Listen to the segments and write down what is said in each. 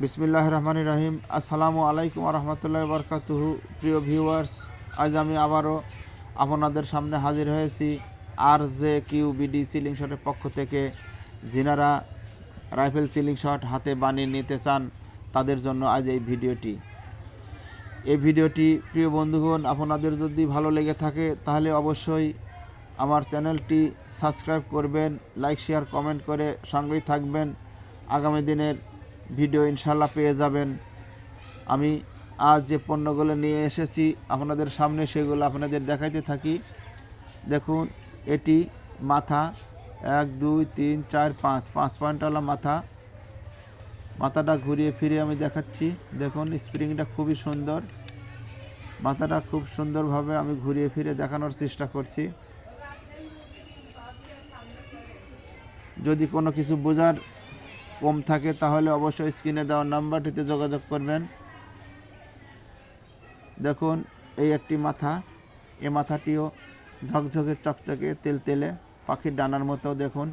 বিসমিল্লাহ রহমান রহিম আসসালামু আলাইকুম রহমতুল্লাহ বরকাতুহু। প্রিয় ভিউয়ার্স, আজ আমি আবারও আপনাদের সামনে হাজির হয়েছি আর জে কিউ বিডি সিলিং শটের পক্ষ থেকে। যিনারা রাইফেল সিলিং শট হাতে বানিয়ে নিতে চান, তাদের জন্য আজ এই ভিডিওটি। এই ভিডিওটি, প্রিয় বন্ধুগণ, আপনাদের যদি ভালো লেগে থাকে, তাহলে অবশ্যই আমার চ্যানেলটি সাবস্ক্রাইব করবেন, লাইক, শেয়ার, কমেন্ট করে সঙ্গেই থাকবেন। আগামী দিনের ভিডিও ইনশাল্লাহ পেয়ে যাবেন। আমি আজ যে পণ্যগুলো নিয়ে এসেছি, আপনাদের সামনে সেগুলো আপনাদের দেখাইতে থাকি। দেখুন, এটি মাথা এক, দুই, তিন, চার, পাঁচ। পাঁচ পয়েন্টওয়ালা মাথা। মাথাটা ঘুরিয়ে ফিরে আমি দেখাচ্ছি। দেখুন, স্প্রিংটা খুবই সুন্দর। মাথাটা খুব সুন্দরভাবে আমি ঘুরিয়ে ফিরে দেখানোর চেষ্টা করছি। যদি কোনো কিছু বোঝার কম থাকে, তাহলে অবশ্যই স্ক্রিনে দেওয়া নাম্বারটিতে যোগাযোগ করবেন। দেখুন, এই একটি মাথা। এ মাথাটিও ঝকঝকে, চকচকে, তেল তেলে। পাখির ডানার মতো দেখুন।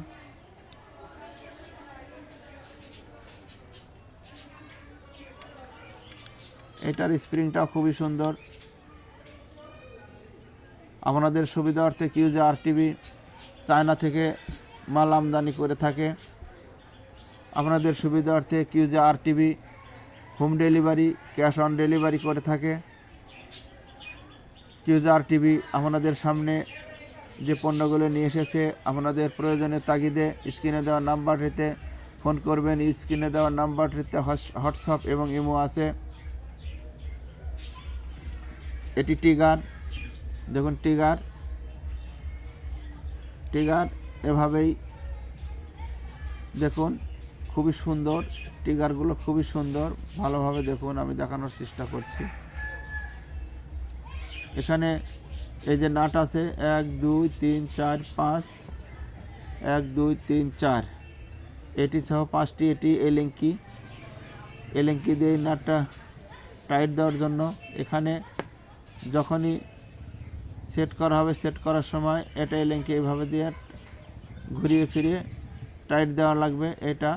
এটার স্প্রিংটাও খুবই সুন্দর। আপনাদের সুবিধার্থে কিউজে আর টিভি চায়না থেকে মাল আমদানি করে থাকে। আপনাদের সুবিধার্থে QJ R TV home delivery cash on delivery করে থাকে। কিউজে আর টিভি আপনাদের সামনে যে পণ্যগুলো নিয়ে এসেছে, আপনাদের প্রয়োজনের তাগিদে স্ক্রিনে দেওয়া নাম্বারটিতে ফোন করবেন। স্ক্রিনে দেওয়া নাম্বারটিতে হোয়াটসঅ্যাপ এবং ইমো আছে। এটি টিগার দেখুন টিগার টিগার এভাবেই দেখুন। খুবই সুন্দর, টিগারগুলো খুবই সুন্দর। ভালোভাবে দেখুন, আমি দেখানোর চেষ্টা করছি। এখানে এই যে নাট আছে, এক, দুই, তিন, চার, পাঁচ, এক, দুই, তিন, চার। এটি সহ পাঁচটি, এটি এলেঙ্কি। এলেঙ্কি দিয়ে নাটটা টাইট দেওয়ার জন্য এখানে যখনই সেট করা হবে, সেট করার সময় এটা এলেঙ্কি এইভাবে দিয়ে ঘুরিয়ে ফিরিয়ে টাইট দেওয়া লাগবে। এটা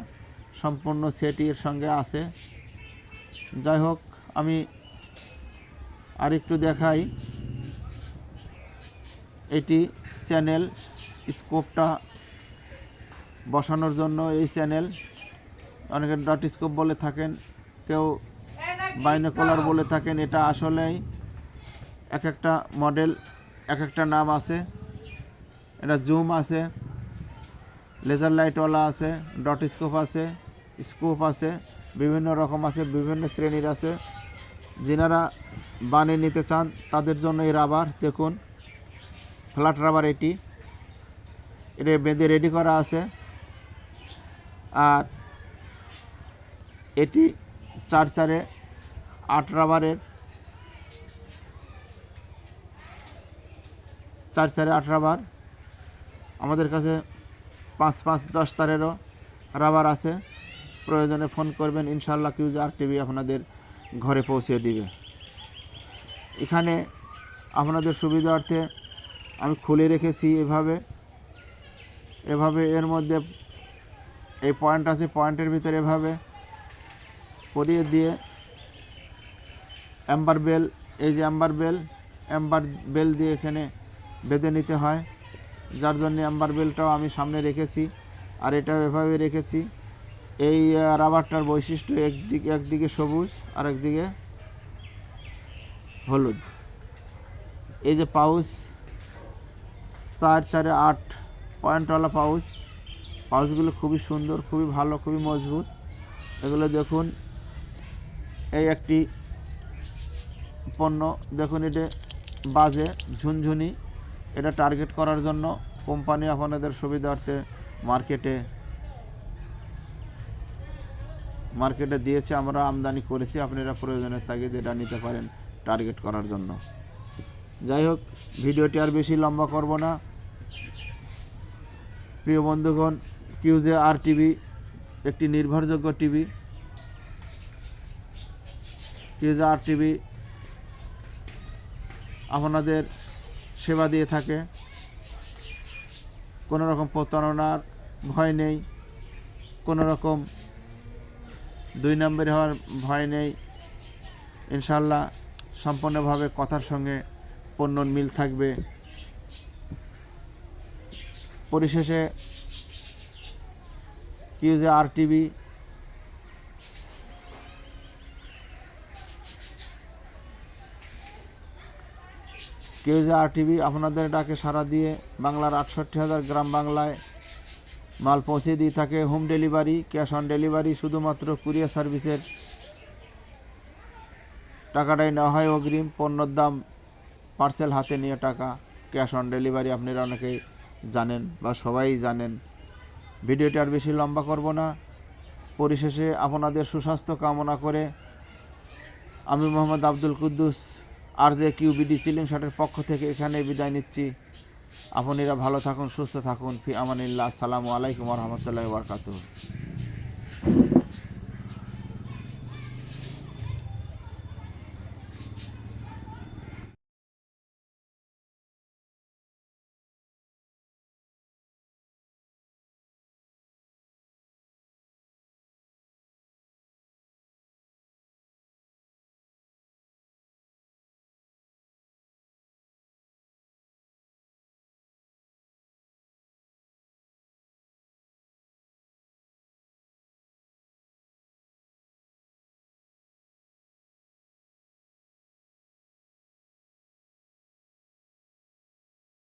সম্পূর্ণ সেটি এর সঙ্গে আছে। যাই হোক, আমি আরেকটু দেখাই। এটি চ্যানেল স্কোপটা বসানোর জন্য এই চ্যানেল। অনেকে ডট স্কোপ বলে থাকেন, কেউ বাইনোকুলার বলে থাকেন। এটা আসলেই এক একটা মডেল, এক একটা নাম আছে। এটা জুম আছে, লেজার লাইটওয়ালা আছে, ডট স্কোপ আছে। স্কোপ আছে, বিভিন্ন রকম আছে, বিভিন্ন শ্রেণির আছে। যেনারা বানিয়ে নিতে চান, তাদের জন্য এই রাবার, দেখুন, ফ্ল্যাট রাবার এটি। এটা বেঁধে রেডি করা আছে। আর এটি চার চারে আট রাবারের, চার চারে আট রাবার। আমাদের কাছে পাঁচ পাঁচ দশ তারেরও রাবার আছে। প্রয়োজনে ফোন করবেন ইনশাল্লাহ কিউজ আর টিভি আপনাদের ঘরে পৌঁছে দিবে। এখানে আপনাদের সুবিধার্থে আমি খুলে রেখেছি এভাবে। এভাবে এর মধ্যে এই পয়েন্ট আছে, পয়েন্টের ভিতরে এভাবে পরিয়ে দিয়ে অ্যাম্বার বেল এই যে অ্যাম্বার বেল অ্যাম্বার বেল দিয়ে এখানে বেঁধে নিতে হয়। যার জন্য অ্যাম্বার বেলটাও আমি সামনে রেখেছি, আর এটাও এভাবে রেখেছি। এই রাবারটার বৈশিষ্ট্য একদিকে একদিকে সবুজ আর একদিকে হলুদ। এই যে পাউচ, চার, চারে আট পয়েন্টওয়ালা পাউচ। পাউচগুলো খুবই সুন্দর, খুবই ভালো, খুবই মজবুত। এগুলো দেখুন, এই একটি পণ্য। দেখুন, এটা বাজে, ঝুনঝুনি। এটা টার্গেট করার জন্য কোম্পানি আপনাদের সুবিধার্থে মার্কেটে মার্কেটে দিয়েছে, আমরা আমদানি করেছি, আপনারা প্রয়োজনের তাগিদ এটা নিতে পারেন টার্গেট করার জন্য। যাই হোক, ভিডিওটি আর বেশি লম্বা করব না। প্রিয় বন্ধুগণ কিউজে আর টিভি একটি নির্ভরযোগ্য টিভি কিউজে আর টিভি আপনাদের সেবা দিয়ে থাকে। কোনো রকম প্রতারণার ভয় নেই কোনো রকম দুই নম্বরে হওয়ার ভয় নেই। ইনশাল্লাহ সম্পূর্ণভাবে কথার সঙ্গে পণ্যর মিল থাকবে। পরিশেষে কিউজে আর টিভি কিউজে আর টিভি আপনাদের ডাকে সাড়া দিয়ে বাংলার আটষট্টি হাজার গ্রাম বাংলায় মাল পৌঁছে দিয়ে থাকে home delivery, cash on delivery, শুধুমাত্র কুরিয়ার সার্ভিসের টাকাটাই নেওয়া হয় অগ্রিম। পণ্যর দাম পার্সেল হাতে নিয়ে টাকা, ক্যাশ অন ডেলিভারি আপনারা অনেকেই জানেন বা সবাই জানেন। ভিডিওটি আর বেশি লম্বা করব না। পরিশেষে আপনাদের সুস্বাস্থ্য কামনা করে আমি মোহাম্মদ আব্দুল কুদ্দুস, আর জে কিউবিডি সিলিং শার্টের পক্ষ থেকে এখানে বিদায় নিচ্ছি। আপনারা ভালো থাকুন সুস্থ থাকুন। ফি আমানিল্লাহ। আসসালামু আলাইকুম রহমতুল্লাহ বরকাতুহ।